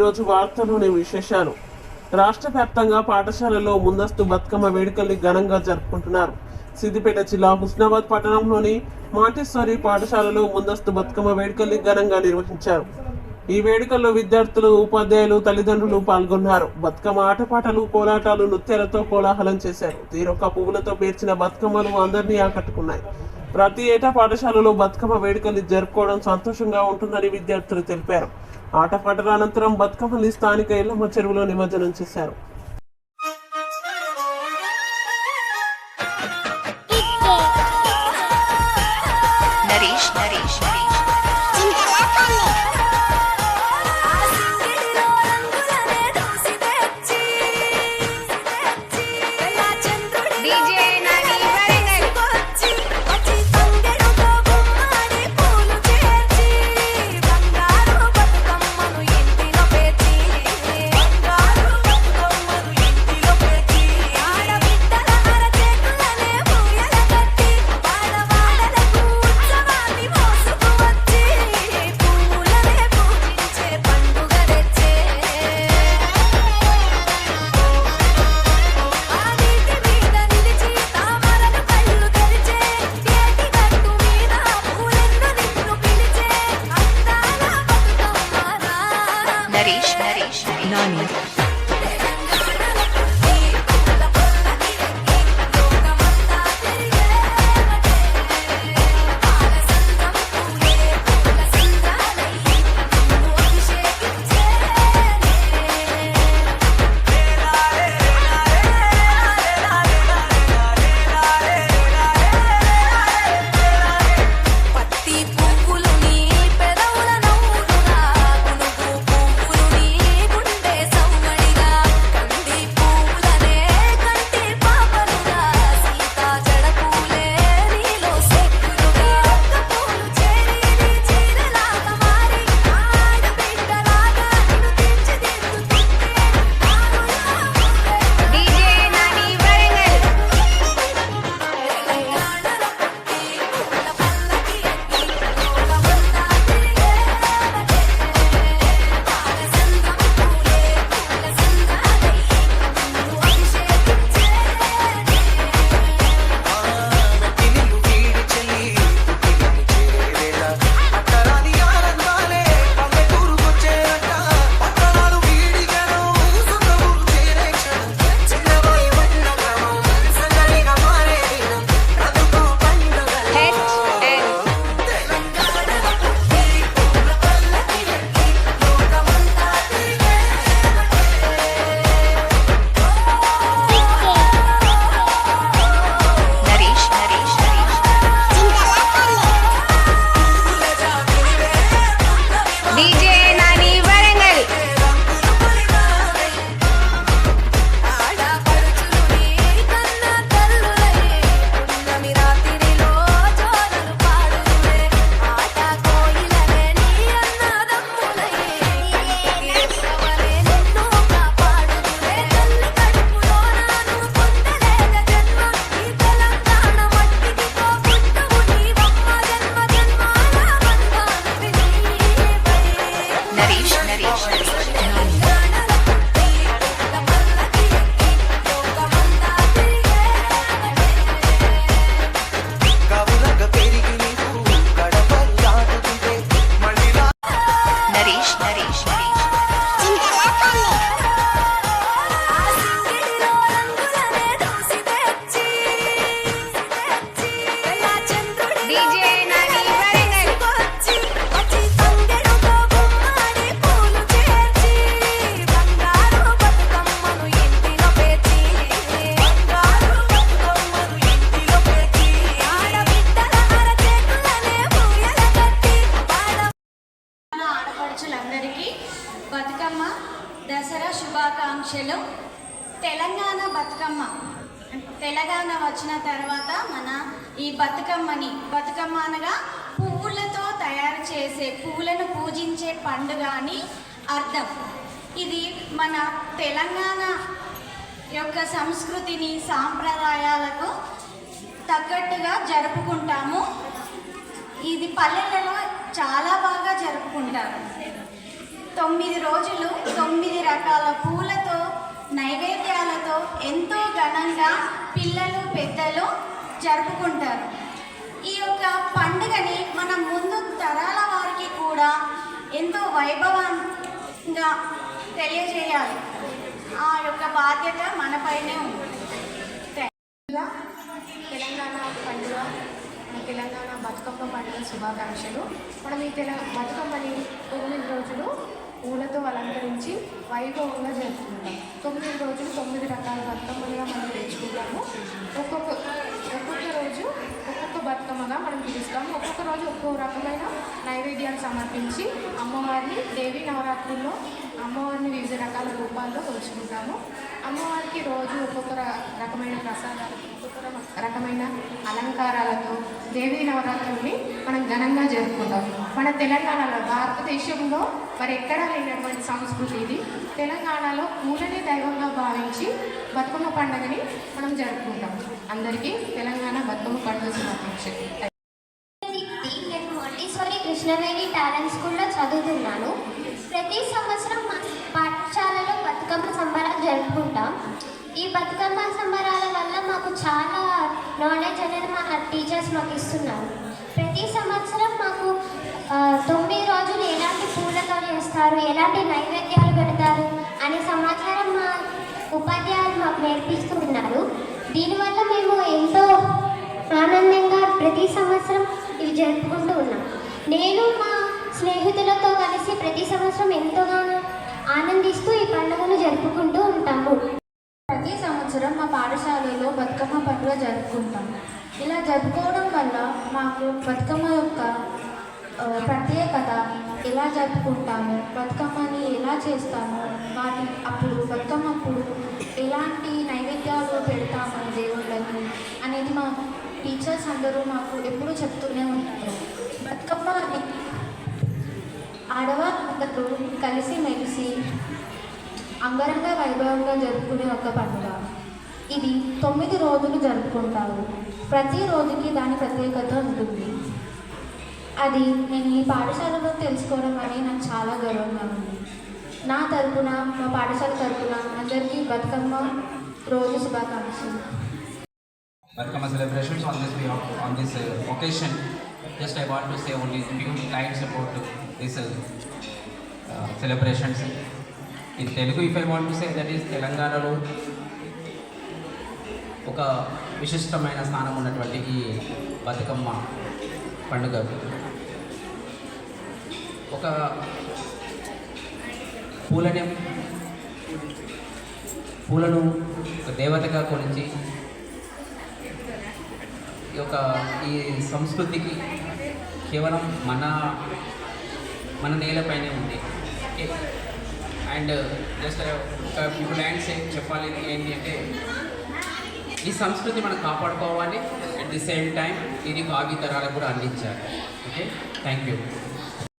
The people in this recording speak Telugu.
ఈరోజు వార్తలోని విశేషాలు. రాష్ట్ర వ్యాప్తంగా పాఠశాలలో ముందస్తు బతుకమ్మ వేడుకల్ని ఘనంగా జరుపుకుంటున్నారు. సిద్దిపేట జిల్లా హుస్నాబాద్ పట్టణంలోని మాంటెస్సరీ పాఠశాలలో ముందస్తు బతుకమ్మ వేడుకల్ని ఘనంగా నిర్వహించారు. ఈ వేడుకల్లో విద్యార్థులు ఉపాధ్యాయులు తల్లిదండ్రులు పాల్గొన్నారు. బతుకమ్మ ఆటపాటలు కోలాటాలు నృత్యాలతో కోలాహలం చేశారు. తీరొక్క పువ్వులతో పేర్చిన బతుకమ్మలు అందరినీ ఆకట్టుకున్నాయి. ప్రతి ఏటా పాఠశాలలో బతుకమ్మ వేడుకలు జరుపుకోవడం సంతోషంగా ఉంటుందని విద్యార్థులు తెలిపారు. ఆటపాటల అనంతరం బతుకమ్మని స్థానిక ఇళ్ళమ్మ చెరువులో నిమజ్జనం చేశారు. నరేష్ నరేష్ నరేష్. నరేష్ నరేష్ బతుకమ్మ దసరా శుభాకాంక్షలు. తెలంగాణ బతుకమ్మ. తెలంగాణ వచ్చిన తర్వాత మన ఈ బతుకమ్మని బతుకమ్మ అనగా పువ్వులతో తయారు చేసే పువ్వులను పూజించే పండుగ అని అర్థం. ఇది మన తెలంగాణ యొక్క సంస్కృతిని సాంప్రదాయాలకు తగ్గట్టుగా జరుపుకుంటాము. ఇది పల్లెలలో చాలా బాగా జరుపుకుంటారు. తొమ్మిది రోజులు తొమ్మిది రకాల పూలతో నైవేద్యాలతో ఎంతో ఘనంగా పిల్లలు పెద్దలు జరుపుకుంటారు. ఈ యొక్క పండుగని మనం ముందు తరాల వారికి కూడా ఎంతో వైభవంగా తెలియజేయాలి. ఆ యొక్క బాధ్యత మనపైనే ఉంది. తెలంగాణ పండుగ తెలంగాణ బతుకమ్మ పండుగ శుభాకాంక్షలు. మనం ఈ తెల బతుకమ్మని తొమ్మిది రోజులు పూలతో అలంకరించి వైభవంగా జరుపుకుంటాం. తొమ్మిది రోజులు తొమ్మిది రకాల బతుకమ్మలుగా మనం తెచ్చుకుంటాము. ఒక్కొక్క ఒక్కొక్క రోజు ఒక్కొక్క బతుకమ్మగా మనం పిలుస్తాము. ఒక్కొక్క రోజు ఒక్కొక్క రకమైన నైవేద్యాలు సమర్పించి అమ్మవారిని దేవి నవరాత్రుల్లో అమ్మవారిని వివిధ రకాల రూపాల్లో కొలుచుకుంటాము. అమ్మవారికి రోజు ఒక్కొక్క రకమైన ప్రసాదాలు ఒక్కొక్క రకమైన అలంకారాలతో దేవీ నవరాత్రుల్ని మనం ఘనంగా జరుపుకుంటాం. మన తెలంగాణలో భారతదేశంలో మరి ఎక్కడా లేనటువంటి సంస్కృతి ఇది? తెలంగాణలో పూలనే దైవంగా భావించి బతుకమ్మ పండుగని మనం జరుపుకుంటాం. అందరికీ తెలంగాణ బతుకమ్మ పండుగ శుభాకాంక్షలు. నేను మొంటిసోరి కృష్ణవేణి టాలెంట్ స్కూల్లో చదువుతున్నాను. ప్రతి సంవత్సరం మా పాఠశాలలో బతుకమ్మ సంబరాలు జరుపుకుంటాం. ఈ బతుకమ్మ సంబరాల వల్ల మాకు చాలా నాలెడ్జ్ అనేది మా టీచర్స్ మాకు ఇస్తున్నారు. ప్రతి సంవత్సరం మాకు తొమ్మిది రోజులు ఎలాంటి పూలతో చేస్తారు ఎలాంటి నైవేద్యాలు పెడతారు? అనే సమాచారం మా ఉపాధ్యాయులు మాకు నేర్పిస్తూ ఉన్నారు. దీనివల్ల మేము ఎంతో ఆనందంగా ప్రతి సంవత్సరం ఇవి జరుపుకుంటూ ఉన్నాం. నేను మా స్నేహితులతో కలిసి ప్రతి సంవత్సరం ఎంతోగానో ఆనందిస్తూ ఈ పండుగను జరుపుకుంటూ ఉంటాము. ప్రతి సంవత్సరం మా పాఠశాలలో బతుకమ్మ పండుగ జరుపుకుంటాం. ఇలా జరుపుకోవడం వల్ల మాకు బతుకమ్మ యొక్క ప్రత్యేకత ఎలా జరుపుకుంటాము? బతుకమ్మని ఎలా చేస్తాము? వాటి అప్పుడు బతుకమ్మప్పుడు ఎలాంటి నైవేద్యాలు పెడతాము దేవుళ్ళకి అనేది మా టీచర్స్ అందరూ మాకు ఎప్పుడూ చెప్తూనే ఉంటారు. బతుకమ్మ అనేది ఆడవాళ్ళందరూ కలిసి మెలిసి అంగరంగ వైభవంగా జరుపుకునే ఒక పండుగ. ఇది తొమ్మిది రోజులు జరుపుకుంటారు. ప్రతి రోజుకి దాని ప్రత్యేకత ఉంటుంది. అది నేను ఈ పాఠశాలలో తెలుసుకోవడం అని నాకు చాలా గర్వంగా ఉంది. నా తరపున మా పాఠశాల తరపున అందరికీ బతుకమ్మ రోజు శుభాకాంక్షలు. Bathukamma celebrations on this on this occasion just I want to say only due to client support this celebrations in Telugu if I want to say that is తెలంగాణలో ఒక విశిష్టమైన స్థానం ఉన్నటువంటి ఈ బతుకమ్మ పండుగ. ఒక పూలని పూలను ఒక దేవతగా కొలిచి ఈ యొక్క ఈ సంస్కృతికి కేవలం మన మన నేలపైనే ఉంది. అండ్ జస్ట్ ఒక ఫ్యూ ఏం చెప్పాలి ఏంటి అంటే ఈ సంస్కృతి మనం కాపాడుకోవాలి. అట్ ది సేమ్ టైం ఇది భావి తరాలకు కూడా అందించాలి. ఓకే? Thank you